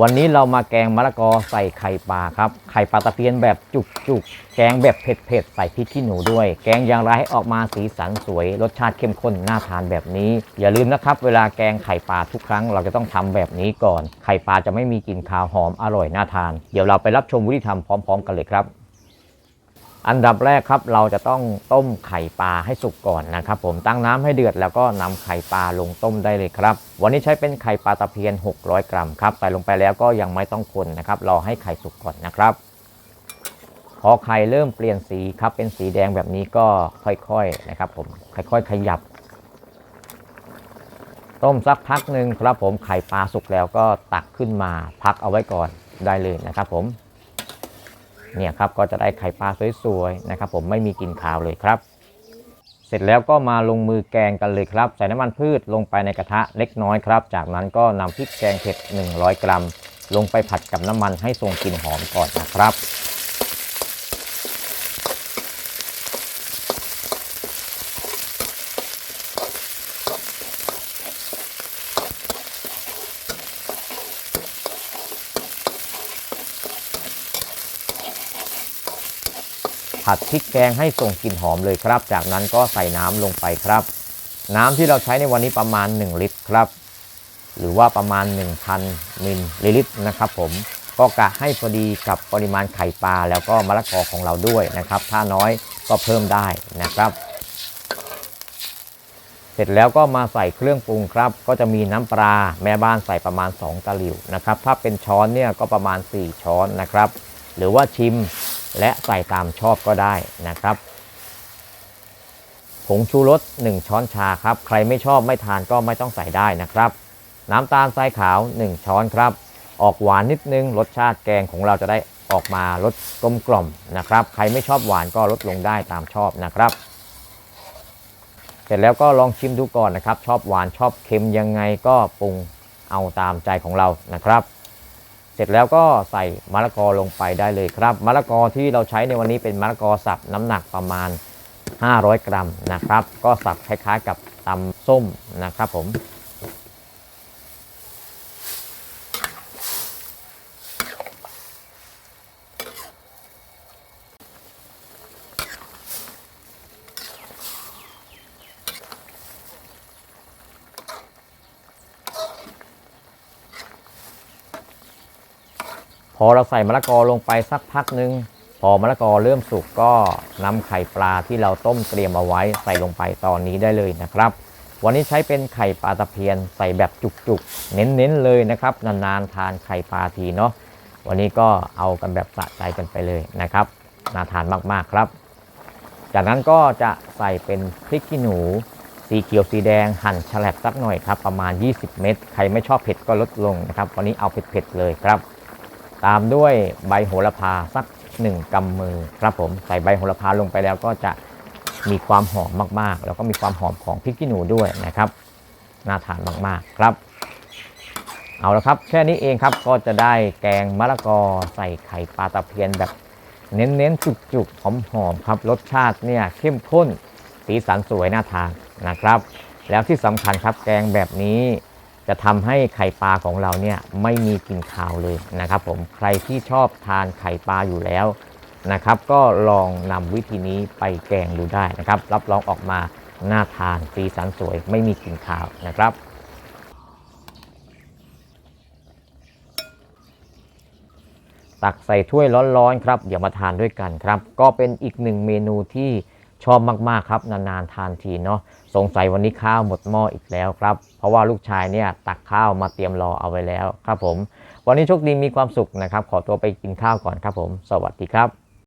วันนี้เรามาแกงมะละกอใส่ไข่ปลาครับ ไข่ปลาตะเพียนแบบจุกๆ แกงแบบเผ็ดๆ ใส่พริกขี้หนูด้วย แกงอย่างไรให้ออกมาสีสันสวย รสชาติเข้มข้นน่าทานแบบนี้ อย่าลืมนะครับ เวลาแกงไข่ปลาทุกครั้งเราจะต้องทำแบบนี้ก่อน ไข่ปลาจะไม่มีกลิ่นคาวหอมอร่อยน่าทาน เดี๋ยวเราไปรับชมวิธีทำพร้อม ๆ กันเลยครับ อันดับแรกครับเราจะต้องต้มไข่ปลาให้สุกก่อนนะครับ ผมตั้งน้ำให้เดือดแล้วก็นำไข่ปลาลงต้มได้เลยครับ วันนี้ใช้เป็นไข่ปลาตะเพียน 600 กรัมครับใส่ลงไปแล้วก็ยังไม่ต้องคนนะครับรอให้ไข่สุกก่อนนะครับ พอไข่เริ่มเปลี่ยนสีครับเป็นสีแดงแบบนี้ก็ค่อยๆนะครับ ผมค่อยๆขยับ ต้มสักพักหนึ่งครับ ผมไข่ปลาสุกแล้วก็ตักขึ้นมาพักเอาไว้ก่อนได้เลยนะครับ ผม เนี่ยครับก็จะได้ไข่ปลาสวยๆนะครับ ผมไม่มีกลิ่นคาวเลยครับ เสร็จแล้วก็มาลงมือแกงกันเลยครับใส่น้ำมันพืชลงไปในกระทะเล็กน้อยครับ จากนั้นก็นำพริกแกงเผ็ด 100 กรัม ลงไปผัดกับน้ำมันให้ทรงกลิ่นหอมก่อนนะครับ ผัดพริกแกงให้ส่งกลิ่นหอมเลยครับ จากนั้นก็ใส่น้ำลงไปครับ น้ำที่เราใช้ในวันนี้ประมาณ 1 ลิตรครับ หรือว่าประมาณ 1,000มิลลิลิตรนะครับ ผมก็กะให้พอดีกับปริมาณไข่ปลาแล้วก็มะละกอของเราด้วยนะครับ ถ้าน้อยก็เพิ่มได้นะครับ เสร็จแล้วก็มาใส่เครื่องปรุงครับ ก็จะมีน้ำปลาแม่บ้านใส่ประมาณ 2ตะหลิวนะครับ ถ้าเป็นช้อนเนี่ยก็ประมาณ 4 ช้อนนะครับ หรือว่าชิม และใส่ตามชอบก็ได้นะครับผงชูรส1 ช้อนชาครับ ใครไม่ชอบไม่ทานก็ไม่ต้องใส่ได้นะครับ น้ำตาลทรายขาว 1 ช้อนครับ ออกหวานนิดนึงรสชาติแกงของเราจะได้ออกมารสกลมกล่อมนะครับ ใครไม่ชอบหวานก็ลดลงได้ตามชอบนะครับ เสร็จแล้วก็ลองชิมดูก่อนนะครับ ชอบหวานชอบเค็มยังไงก็ปรุงเอาตามใจของเรานะครับ เสร็จแล้วก็ใส่มะละกอลงไปได้เลยครับมะละกอที่เราใช้ในวันนี้เป็นมะละกอสับน้ำหนักประมาณ 500 กรัมนะครับ ก็สับคล้ายๆกับตำส้มนะครับผม พอเราใส่มะละกอลงไปสักพักหนึ่งพอมะละกอเริ่มสุกก็นำไข่ปลาที่เราต้มเตรียมเอาไว้ใส่ลงไปตอนนี้ได้เลยนะครับ วันนี้ใช้เป็นไข่ปลาตะเพียนใส่แบบจุกๆ เน้นๆเลยนะครับ นานๆทานไข่ปลาทีเนาะวันนี้ก็เอากันแบบสะใจกันไปเลยนะครับน่าทานมากๆครับ จากนั้นก็จะใส่เป็นพริกขี้หนูสีเขียวสีแดงหั่นฉลับสักหน่อยครับ ประมาณ 20 เม็ดใครไม่ชอบเผ็ดก็ลดลงนะครับ วันนี้เอาเผ็ดๆเลยครับ ตามด้วยใบโหระพาสักหนึ่งกำมือครับผมใส่ใบโหระพาลงไปแล้วก็จะมีความหอมมากๆ แล้วก็มีความหอมของพริกขี้หนูด้วยนะครับน่าทานมากๆครับ เอาละครับแค่นี้เองครับก็จะได้แกงมะละกอใส่ไข่ปลาตะเพียนแบบเน้นๆจุกๆหอมๆครับรสชาติเนี่ยเข้มข้นสีสันสวยน่าทานนะครับ แล้วที่สำคัญครับแกงแบบนี้ จะทำให้ไข่ปลาของเราเนี่ยไม่มีกลิ่นคาวเลยนะครับ ผมใครที่ชอบทานไข่ปลาอยู่แล้วนะครับ ก็ลองนำวิธีนี้ไปแกงดูได้นะครับ รับรองออกมาน่าทานสีสันสวย ไม่มีกลิ่นคาวนะครับตักใส่ถ้วยร้อนๆครับเดี๋ยวมาทานด้วยกันครับ ก็เป็นอีกหนึ่งเมนูที่ ชอบมากๆครับ นานๆทานทีเนาะสงสัยวันนี้ข้าวหมดหม้ออีกแล้วครับ เพราะว่าลูกชายเนี่ยตักข้าวมาเตรียมรอเอาไว้แล้วครับผม วันนี้โชคดีมีความสุขนะครับ ขอตัวไปกินข้าวก่อนครับผม สวัสดีครับ